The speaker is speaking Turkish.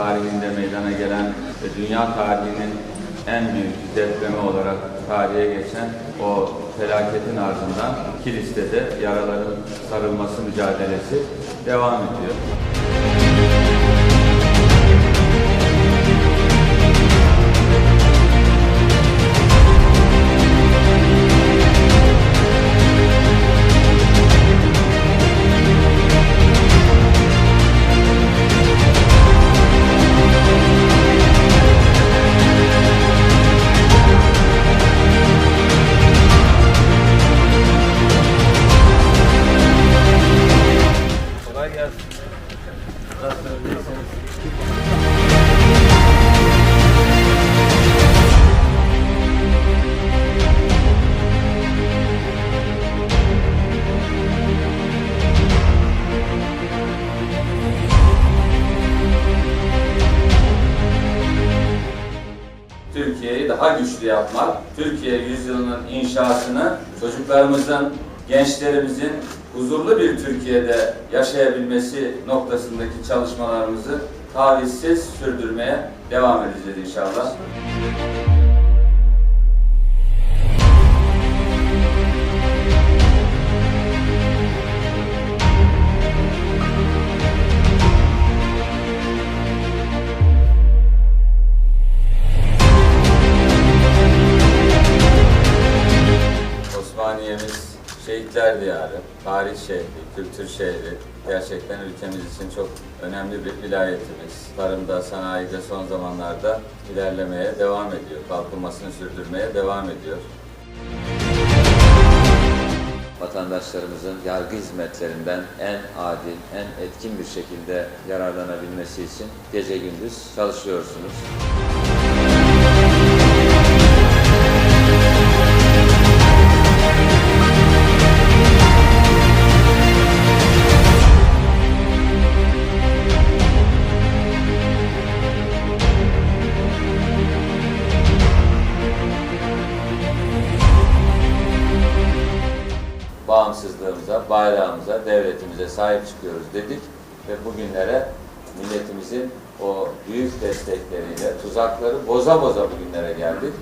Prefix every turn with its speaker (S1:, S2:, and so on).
S1: tarihinde meydana gelen ve dünya tarihinin en büyük depremi olarak tarihe geçen o felaketin ardından Kilis'te de yaraların sarılması mücadelesi devam ediyor. Türkiye'yi daha güçlü yapmak, Türkiye yüzyılının inşasını çocuklarımızın, gençlerimizin huzurlu bir Türkiye'de yaşayabilmesi noktasındaki çalışmalarımızı tavizsiz sürdürmeye devam edeceğiz inşallah. Şehitler diyarı, tarih şehri, kültür şehri. Gerçekten ülkemiz için çok önemli bir vilayetimiz. Tarımda, sanayide son zamanlarda ilerlemeye devam ediyor. Kalkınmasını sürdürmeye devam ediyor. Vatandaşlarımızın yargı hizmetlerinden en adil, en etkin bir şekilde yararlanabilmesi için gece gündüz çalışıyorsunuz. Bağımsızlığımıza, bayrağımıza, devletimize sahip çıkıyoruz dedik ve bugünlere milletimizin o büyük destekleriyle tuzakları boza boza bugünlere geldik.